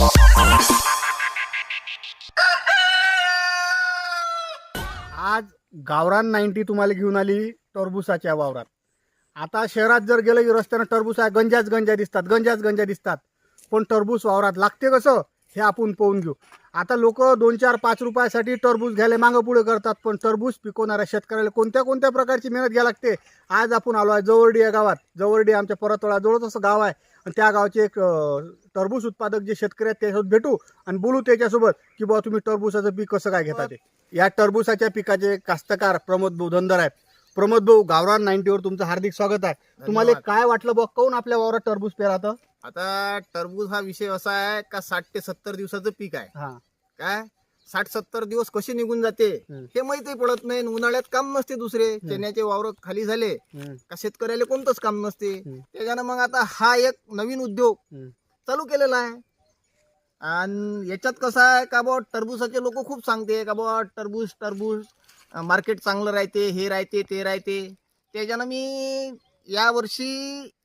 आज गावरान नाईन्टी तुम्हाला घेऊन आली टरबुसाच्या वावरात. आता शहरात जर गेलं की रस्त्यानं टरबूस आहे गंजाच गंजा दिसतात गंजाच गंजा दिसतात. पण टरबूस वावरात लागते कसं? हे आपण पाहून घेऊ. आता लोक दोन चार पाच रुपयासाठी टरबूज घ्यायला मागं पुढे करतात पण टरबूज पिकवणाऱ्या शेतकऱ्याला कोणत्या कोणत्या प्रकारची मेहनत घ्यावी लागते? आज आपण आलो आहे जवळडी या गावात. जवळडी आमच्या परतोळाजवळच असं गाव आहे. आणि त्या गावचे एक टरबूज उत्पादक जे शेतकरी आहेत त्याच्यासोबत भेटू आणि बोलू त्याच्यासोबत की बा तुम्ही टरबूजाचं पीक कसं काय घेता ते. या टरबूजाच्या पिकाचे कास्तकार प्रमोद भाऊ आहेत. प्रमोद भाऊ गावरान नाईन्टीवर तुमचं हार्दिक स्वागत आहे. तुम्हाला. काय वाटलं बघ काऊन आपल्या वावरात टरबूज पेरातं? आता टरबूज हा विषय असा आहे का साठ ते सत्तर दिवसाचं पीक आहे. काय? साठ सत्तर दिवस कसे निघून जाते. हे माहिती पडत नाही उन्हाळ्यात काम नसते दुसरे. चण्याचे वावर खाली झाले. का शेतकऱ्याला कोणतंच काम नसते. त्याच्यानं मग आता हा एक नवीन उद्योग. चालू केलेला आहे. आणि याच्यात कसं आहे का बा टरबूजाचे लोक खूप सांगते का बा टरबूज टरबूज. मार्केट चांगलं राहते हे राहते ते राहते. त्याच्यानं मी या वर्षी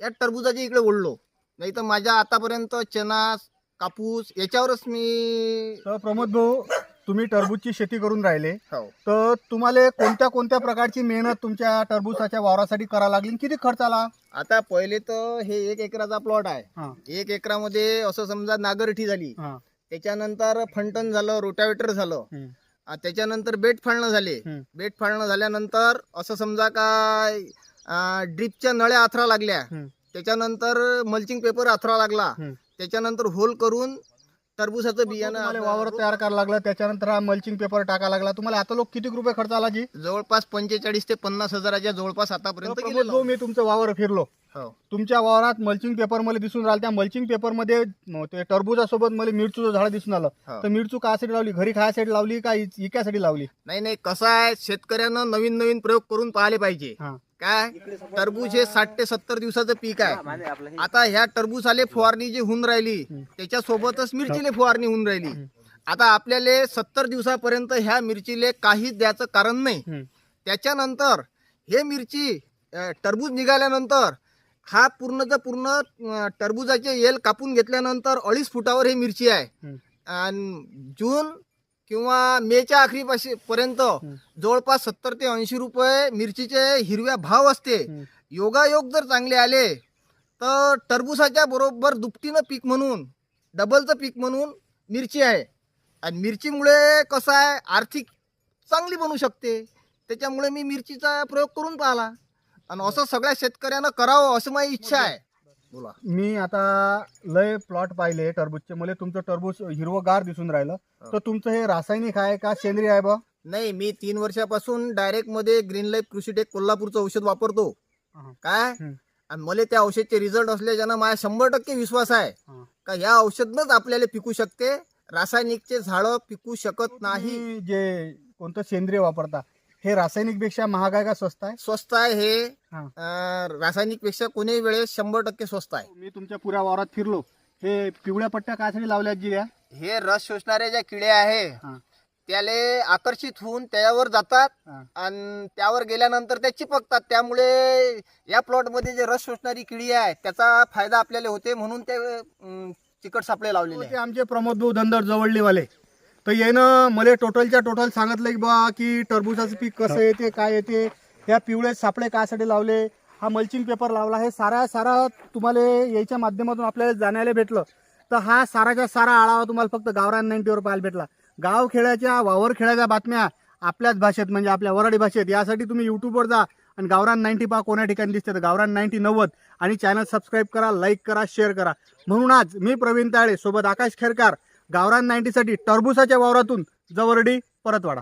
या टरबुजाच्या इकडे ओढलो नाही तर माझ्या आतापर्यंत चना कापूस याच्यावरच मी तर प्रमोद भाऊ तुम्ही टरबूजची शेती करून राहिले. हो. तर तुम्हाला कोणत्या कोणत्या प्रकारची मेहनत तुमच्या टरबूजाच्या वावरासाठी करावं लागली आणि किती खर्च आला? आता पहिले तर हे एक एकराचा प्लॉट आहे. एक एकरामध्ये असं समजा नागरठी झाली. त्याच्यानंतर फंटन झालं रोटावेटर झालं. त्याच्यानंतर बेट फाळणं झाले. बेट फाळणं झाल्यानंतर असं समजा काय ड्रिपच्या नळ्या आथरा लागल्या. त्याच्यानंतर मल्चिंग पेपर आथरा लागला. त्याच्यानंतर होल करून टरबूजाचं बियाणं वावर तयार करायला लागला. त्याच्यानंतर हा मल्चिंग पेपर टाकायला लागला. तुम्हाला आता लोक किती रुपये खर्च आला जी? जवळपास पंचेचाळीस ते पन्नास हजाराच्या जवळपास आतापर्यंत मी तुमचं वावर फिरलो. हो. तुमच्या वावरात मल्चिंग पेपर मला दिसून राहिलं. त्या मल्चिंग पेपरमध्ये म, ते टरबुजासोबत मला मिरचूचं झाड दिसून आलं. हो. तर मिरचू कासाठी लावली? घरी खायसाठी लावली का इ- इकासाठी लावली? नाही नाही. कसं आहे शेतकऱ्यानं नवीन नवीन प्रयोग करून पाहिले पाहिजे. हा. काय? टरबूज हे साठ ते सत्तर दिवसाचं पीक आहे. आता ह्या टरबूज आले फवारणी जी होऊन राहिली त्याच्यासोबतच मिरचीले फवारणी होऊन राहिली. आता आपल्याला सत्तर दिवसापर्यंत ह्या मिरचीले काहीच द्यायचं कारण नाही. हम्म. त्याच्यानंतर हे मिरची अं, टरबूज निघाल्यानंतर हा पूर्णचं पूर्ण टरबुजाचे येल कापून घेतल्यानंतर अडीच फुटावर ही मिरची आहे. आणि जून किंवा मेच्या अखेरीपाशी पर्यंत जवळपास सत्तर ते ऐंशी रुपये मिरचीचे हिरव्या भाव असते. योगायोग जर चांगले आले तर टरबुजाच्या बरोबर दुपटीनं पीक म्हणून डबलचं पीक म्हणून मिरची आहे. आणि मिरचीमुळे कसं आहे आर्थिक चांगली बनू शकते. त्याच्यामुळे मी मिरचीचा प्रयोग करून पाहिला. आणि असं सगळ्या शेतकऱ्यांना करावं असं माझी इच्छा आहे. बोला. मी आता लय प्लॉट पाहिले टरबूजचे. मला तुमचं टरबूज हिरवगार दिसून राहिलं. तर तुमचं हे रासायनिक आहे का सेंद्रिय आहे बा? नाही मी तीन वर्षापासून डायरेक्टमध्ये ग्रीन लाईफ कृषीटेक कोल्हापूरचं औषध वापरतो. हा. काय. आणि मला त्या औषधचे रिझल्ट असल्याच्यानं माझ्या शंभर टक्के विश्वास आहे. हा. का या औषधनंच आपल्याला पिकू शकते. रासायनिकचे झाडं पिकू शकत नाही. जे कोणतं सेंद्रिय वापरता हे रासायनिकपेक्षा महाग आहे का स्वस्त आहे? स्वस्त आहे हे हा. रासायनिकपेक्षा कोणीही वेळेस शंभर टक्के स्वस्त आहे. मी तुमच्या पुऱ्या वावरात फिरलो. हे पिवळ्या पट्ट्या कायसाठी लावल्या जिऱ्या हे रस शोषणारे ज्या किडे आहे हा. त्याले आकर्षित होऊन त्यावर जातात हा. आणि त्यावर गेल्यानंतर त्या चिपकतात. त्यामुळे या प्लॉटमध्ये जे रस शोषणारी किडी आहे त्याचा फायदा आपल्याला होते म्हणून ते चिकट सापळे लावलेले ते आहे. आमचे प्रमोद भाऊ धंदर जवळलीवाले. तर यानं मला टोटलच्या टोटल सांगितलं की बा की टरबुजाचं पीक कसं येते काय येते या पिवळे सापळे कायसाठी लावले हा मल्चिंग पेपर लावला हे सारा सारा तुम्हाला याच्या माध्यमातून आपल्याला जाण्याला भेटलं. तर हा साराच्या सारा आळावा तुम्हाला फक्त गावरान नाईन्टीवर पाहायला भेटला. गाव खेळाच्या वावर खेळाच्या बातम्या आपल्याच भाषेत म्हणजे आपल्या वराडी भाषेत. यासाठी तुम्ही युट्यूबवर जा आणि गावरान नाईन्टी पहा कोण्या ठिकाणी दिसते तर गावरान नाईन्टी नव्वद. आणि चॅनल सबस्क्राईब करा लाईक करा शेअर करा. म्हणून आज मी प्रवीण ताळे सोबत आकाश खेरकार गावरान नाईन्टीसाठी टरबुसाच्या वावरातून जवरडी परतवाडा.